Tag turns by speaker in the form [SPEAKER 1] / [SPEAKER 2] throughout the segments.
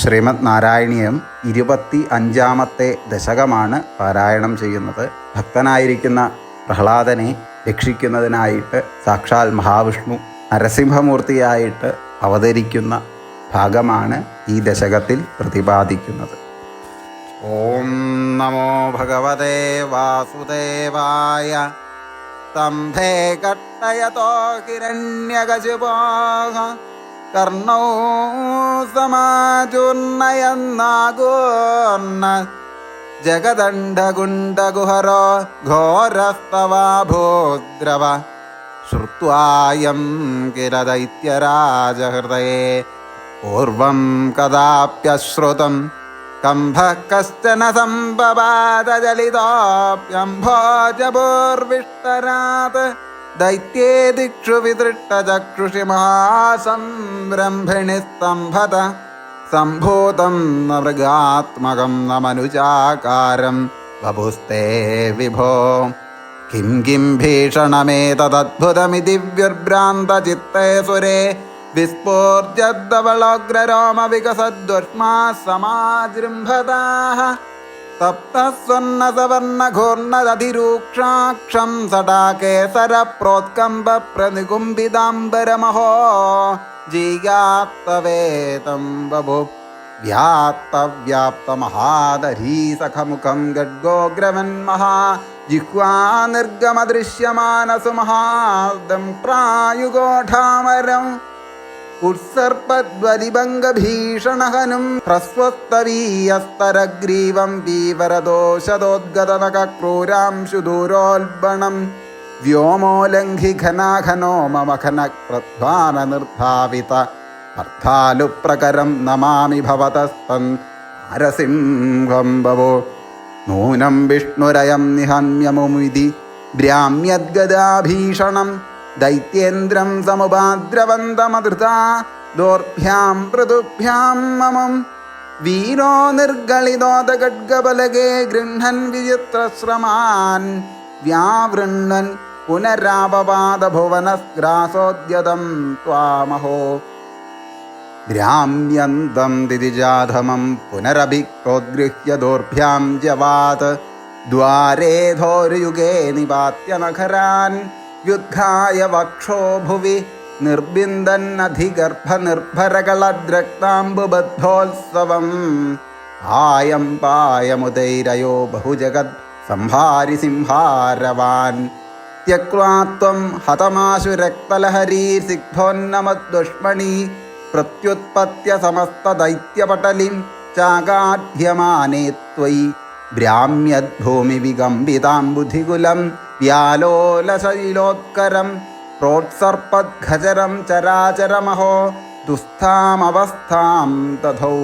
[SPEAKER 1] ശ്രീമദ് നാരായണീയം ഇരുപത്തി അഞ്ചാമത്തെ ദശകമാണ് പാരായണം ചെയ്യുന്നത്. ഭക്തനായിരിക്കുന്ന പ്രഹ്ലാദനെ രക്ഷിക്കുന്നതിനായിട്ട് സാക്ഷാൽ മഹാവിഷ്ണു നരസിംഹമൂർത്തിയായിട്ട് അവതരിക്കുന്ന ഭാഗമാണ് ഈ ദശകത്തിൽ പ്രതിപാദിക്കുന്നത്. ഓം നമോ ഭഗവതേ വാസുദേവായ സ്തംഭേ കട്ടയതോ ഹിരണ്യകശുപോഹ കർണവും സമാജോന്നയെന്നാകോന്ന ജഗദണ്ഡഗുണ്ടഗുഹരോ ഘോരസ്തവാഭോദ്രവ ശ്രുത്വായം കില ദൈത്യരാജഹൃദയേ പൂർവം കഥാപ്യശ്രുതം കംഭ കശ്ചന സംഭവാദജലിതോപ്യംഭോജപൂർവിഷ്ടരാത് दैत्ये दिक्षु विदृष्टचक्षुषि महासंरम्भिणि स्तम्भत सम्भूतं न मृगात्मकं न मनुजाकारं बभुस्ते विभो किं किं भीषणमेतदद्भुतमिति व्यभ्रान्तचित्ते सुरे विस्फोर्जद्दवलोग्ररोमविकसद्दुष्मा समाजृम्भताः सप्तस्वर्णसवर्णघोर्णदधिरूक्षाक्षं सटाकेसरप्रोत्कम्बप्रनिकुम्बिताम्बरमहो जीगात्तवेतं बभु व्याप्तव्याप्तमहादरीसखमुखं गड्गोग्रवन्महा जिह्वा निर्गमदृश्यमानसु ഉത്സർപ്പദ്വരിഭംഗഭീഷണഹനും ഹ്രസ്വസ്തവീയസ്തരഗ്രീവം വീവരദോഷദോദ്ഗതനക്രൂരാംശുദൂരോൽബണം വ്യോമോലംഘിഘനാഘനോ മമ ഖനക്രധ്വാന നിർധാവിത അർത്ഥാലുപ്രകരം നമാമി ഭവതസ്തൻ ഭവോ. നൂനം വിഷ്ണുരയം നിഹന്യമുമിതി ബ്രാമ്യദ്ഗദാഭീഷണം ദൈത്യേന്ദ്രം സമുപാദ്രവന്തമധൃത ദോർഭ്യാം മൃദുഭ്യാം മമം. വീരോ നിർഗളിതോദ ഖഡ്ഗബലകേ ഗൃഹൻ വിചിത്രശ്രമാൻ വ്യാവൃണ്ണൻ പുനരാപവാദഭുവനഗ്രാസോദ്യതം ത്വാമഹോ. ഗ്രാമ്യന്തം ദിതിജാധമം പുനരഭിക്രോദ്ഗൃഹ്യ ദോർഭ്യാം ജവാത്. ദ്വാരേധോരുയുഗേ നിപാത്യനഖരാൻ. യുദ്ധായ വക്ഷോ ഭുവി നിർബിന്ദന്നധിഗർഭനിർഭരകളദ്രക്താംബുബദ്ധോത്സവം. ആയം പായമുദൈരയോ ബഹുജഗത് സംഹാരി സിംഹാരവാൻ. ത്യക്വാത്വം ഹതമാശു രക്തലഹരീ സിഗ്ധോന്നമദ്ദുഷ്മണി പ്രത്യുത്പത്യ സമസ്തദൈത്യപടലിം ചാകാഢ്യമാനേ ത്വയി. ബ്രാമ്യദ്ഭൂമി വികമ്പിതാം ബുധികുലം വ്യാലോലശൈലോത്കരം പ്രോത്സർപ്പദ്ഖചരം ചരാചരമഹോ ദുസ്ഥാമവസ്ഥാം തഥൗ.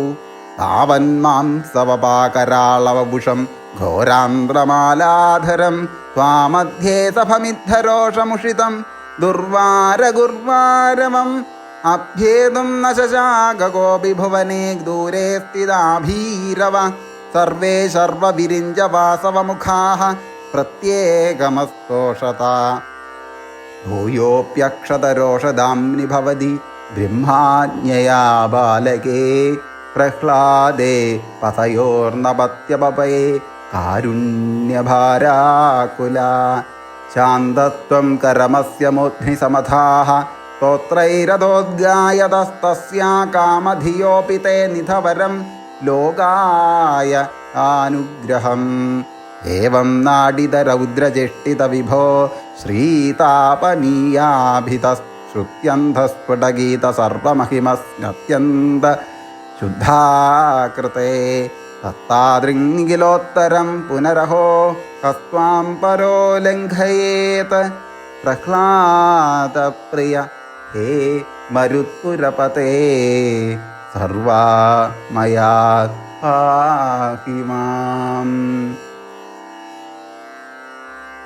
[SPEAKER 1] താവന്മാം സവപാകരാളവഭുഷം ഘോരാന്ത്രമാലാധരം ത്വാമധ്യേ സഭമിദ്ധരോഷമുഷിതം ദുർവാരഗുർവാരവം അഭ്യേതും ന ഭുവനേ ദൂരെ സ്ഥിതാഭീരവ സർവേ സർവവിരിഞ്ചവാസവമുഖാ प्रत्येकमस्तोषता भूयोऽप्यक्षतरोषदाम्नि भवति ब्रह्माज्ञया बालके प्रह्लादे पतयोर्नपत्यपपये कारुण्यभाराकुला शान्तत्वं करमस्य मूर्ध्निसमथाः स्तोत्रैरथोद्गायतस्तस्या कामधियोऽपि ते निधवरं लोकाय आनुग्रहम् ഏവം നാടിത രൗദ്രചേഷ്ടിത വിഭോ ശ്രീതാപനീയാഭിത ശ്രുത്യന്ധസ്ഫുടഗീത സർവമഹിമസ്നത്യന്ത ശുദ്ധാകൃതേ തത്താദൃങ്കിലോത്തരം പുനരഹോ കസ്വാം പരോ ലംഘയേത്. പ്രഹ്ലാദപ്രിയ ഹേ മരുത്പുരപതേ സർവാ മയാ പാഹിമാം